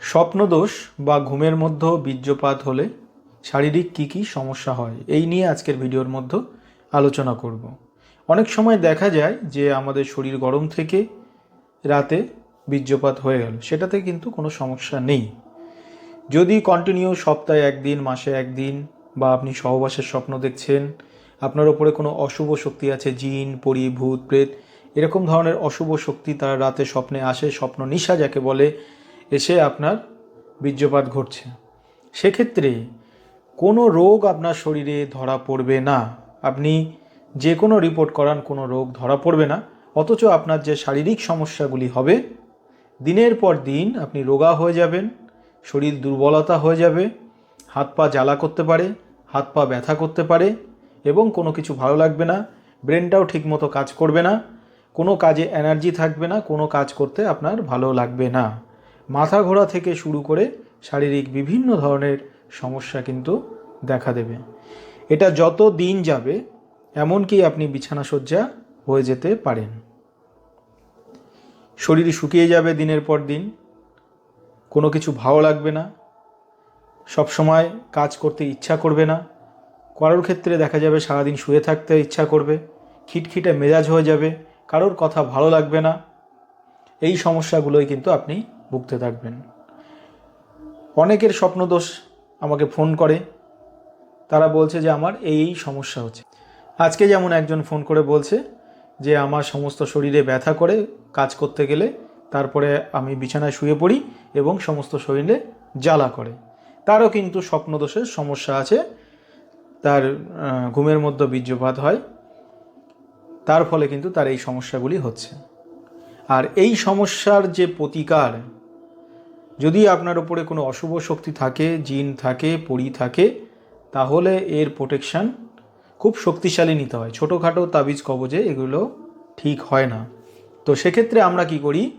স্বপ্নদোষ বা ঘুমের মধ্যে বীর্যপাত হলে শারীরিক কী কী সমস্যা হয়? এই নিয়ে আজকের ভিডিওর মধ্যে আলোচনা করব। অনেক সময় দেখা যায় যে আমাদের শরীর গরম থেকে রাতে বীর্যপাত হয়ে গেল। সেটাতে কিন্তু কোনো সমস্যা নেই। যদি কন্টিনিউ সপ্তাহে একদিন, মাসে একদিন বা আপনি সহবাসের স্বপ্ন দেখছেন, আপনার ওপরে কোনো অশুভ শক্তি আছে, জিন, পরি, ভূত, প্রেত, এরকম ধরনের অশুভ শক্তি তারা রাতে স্বপ্নে আসে স্বপ্ন নিশা যাকে বলে এসে আপনার বীর্যপাত ঘটছে। সেক্ষেত্রে কোনো রোগ আপনার শরীরে ধরা পড়বে না। আপনি যে কোনো রিপোর্ট করান, কোনো রোগ ধরা পড়বে না। অথচ আপনার যে শারীরিক সমস্যাগুলি হবে, দিনের পর দিন আপনি রোগা হয়ে যাবেন, শরীর দুর্বলতা হয়ে যাবে, হাত পা জ্বালা করতে পারে, হাত পা ব্যথা করতে পারে এবং কোনো কিছু ভালো লাগবে না ব্রেনটাও ঠিকমতো কাজ করবে না, কোনো কাজে এনার্জি থাকবে না, কোনো কাজ করতে আপনার ভালো লাগবে না। মাথা ঘোরা থেকে শুরু করে শারীরিক বিভিন্ন ধরনের সমস্যা কিন্তু দেখা দেবে। এটা যত দিন যাবে, এমনকি আপনি বিছানা শয্যা হয়ে যেতে পারেন। শরীর শুকিয়ে যাবে দিনের পর দিন, কোনো কিছু ভালো লাগবে না সব সময় কাজ করতে ইচ্ছা করবে না, কারোর ক্ষেত্রে দেখা যাবে সারাদিন শুয়ে থাকতে ইচ্ছা করবে, খিটখিটে মেজাজ হয়ে যাবে, কারোর কথা ভালো লাগবে না, এই সমস্যাগুলোই কিন্তু আপনি ভুগতে থাকবেন। অনেকের স্বপ্নদোষ আমাকে ফোন করে। তারা বলছে যে, আমার এই সমস্যা হচ্ছে। আজকে যেমন একজন ফোন করে বলছে যে, আমার সমস্ত শরীরে ব্যথা করে কাজ করতে গেলে তারপরে আমি বিছানায় শুয়ে পড়ি এবং সমস্ত শরীরে জ্বালা করে। তারও কিন্তু স্বপ্নদোষের সমস্যা আছে। তার ঘুমের মধ্যে বীর্যপাত হয়। তার ফলে কিন্তু তার এই সমস্যাগুলি হচ্ছে। আর এই সমস্যার যে প্রতিকার যদি আপনার উপরে কোনো অশুভ শক্তি থাকে, জিন থাকে, পরি থাকে, তাহলে এর প্রোটেকশান খুব শক্তিশালী নিতে হয়। ছোটোখাটো তাবিজ কবজে এগুলো ঠিক হয় না। তো সেক্ষেত্রে আমরা কি করি?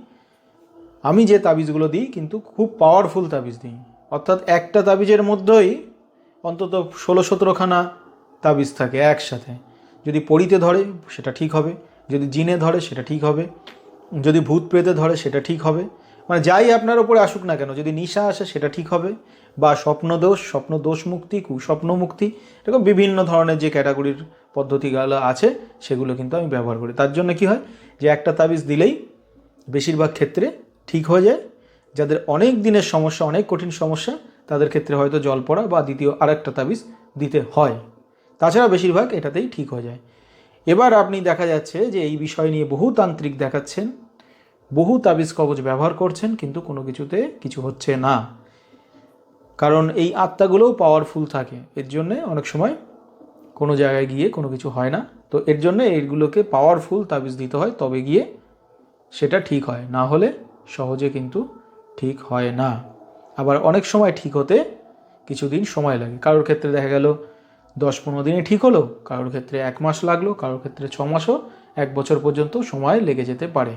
আমি যে তাবিজগুলো দিই কিন্তু খুব পাওয়ারফুল তাবিজ দিই। অর্থাৎ একটা তাবিজের মধ্যেই অন্তত ষোলো সতেরোখানা তাবিজ থাকে একসাথে। যদি পড়িতে ধরে, সেটা ঠিক হবে। যদি জিনে ধরে, সেটা ঠিক হবে। যদি ভূত প্রেতে ধরে, সেটা ঠিক হবে। মানে যাই আপনার ওপরে আসুক না কেন, যদি নিশা আসে সেটা ঠিক হবে, বা স্বপ্নদোষ স্বপ্ন দোষ মুক্তি কুস্বপ্ন মুক্তি এরকম বিভিন্ন ধরনের যে ক্যাটাগরির পদ্ধতিগুলো আছে, সেগুলো কিন্তু আমি ব্যবহার করি। তার জন্য কি হয় যে একটা তাবিজ দিলেই বেশিরভাগ ক্ষেত্রে ঠিক হয়ে যায়। যাদের অনেক দিনের সমস্যা, অনেক কঠিন সমস্যা, তাদের ক্ষেত্রে হয়তো জল পড়া বা দ্বিতীয় আরেকটা তাবিজ দিতে হয়। তাছাড়া বেশিরভাগ এটাতেই ঠিক হয়ে যায়। এবার আপনি দেখা যাচ্ছে যে এই বিষয় নিয়ে বহু তান্ত্রিক দেখাচ্ছেন। বহু তাবিজ কবজ ব্যবহার করছেন, কিন্তু কোনো কিছুতে কিছু হচ্ছে না। কারণ এই আত্মাগুলোও পাওয়ারফুল থাকে। এর জন্যে অনেক সময় কোনো জায়গায় গিয়ে কোনো কিছু হয় না। তো এর জন্য এইগুলোকে পাওয়ারফুল তাবিজ দিতে হয়, তবে গিয়ে সেটা ঠিক হয়। না হলে সহজে কিন্তু ঠিক হয় না। আবার অনেক সময় ঠিক হতে কিছুদিন সময় লাগে। কারোর ক্ষেত্রে দেখা গেল দশ পনেরো দিনে ঠিক হলো, কারোর ক্ষেত্রে এক মাস লাগল, কারোর ক্ষেত্রে ছ মাসও, এক বছর পর্যন্ত সময় লেগে যেতে পারে।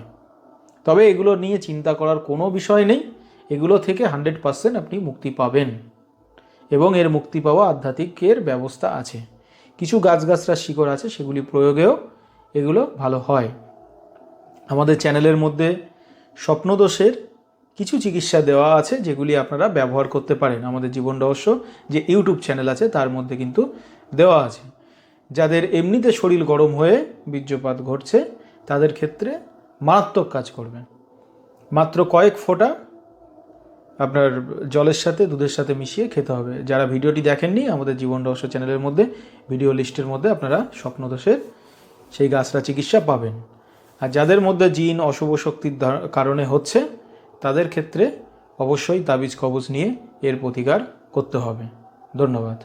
তবে এগুলো নিয়ে চিন্তা করার কোনো বিষয় নেই। এগুলো থেকে হান্ড্রেড পার্সেন্ট আপনি মুক্তি পাবেন। এবং এর মুক্তি পাওয়া আধ্যাত্মিকের ব্যবস্থা আছে। কিছু গাছগাছরা শিকড় আছে, সেগুলি প্রয়োগেও এগুলো ভালো হয়। আমাদের চ্যানেলের মধ্যে স্বপ্নদোষের কিছু চিকিৎসা দেওয়া আছে, যেগুলি আপনারা ব্যবহার করতে পারেন। আমাদের জীবন রহস্য যে ইউটিউব চ্যানেল আছে, তার মধ্যে কিন্তু দেওয়া আছে। যাদের এমনিতে শরীর গরম হয়ে বীর্যপাত ঘটছে, তাদের ক্ষেত্রে মারাত্মক কাজ করবেন। মাত্র কয়েক ফোঁটা আপনার জলের সাথে, দুধের সাথে মিশিয়ে খেতে হবে। যারা ভিডিওটি দেখেননি, আমাদের জীবন রহস্য চ্যানেলের মধ্যে, ভিডিও লিস্টের মধ্যে আপনারা স্বপ্নদোষের সেই গাছরা চিকিৎসা পাবেন। আর যাদের মধ্যে জিন, অশুভ শক্তির কারণে হচ্ছে, তাদের ক্ষেত্রে অবশ্যই তাবিজ কবজ নিয়ে এর প্রতিকার করতে হবে। ধন্যবাদ।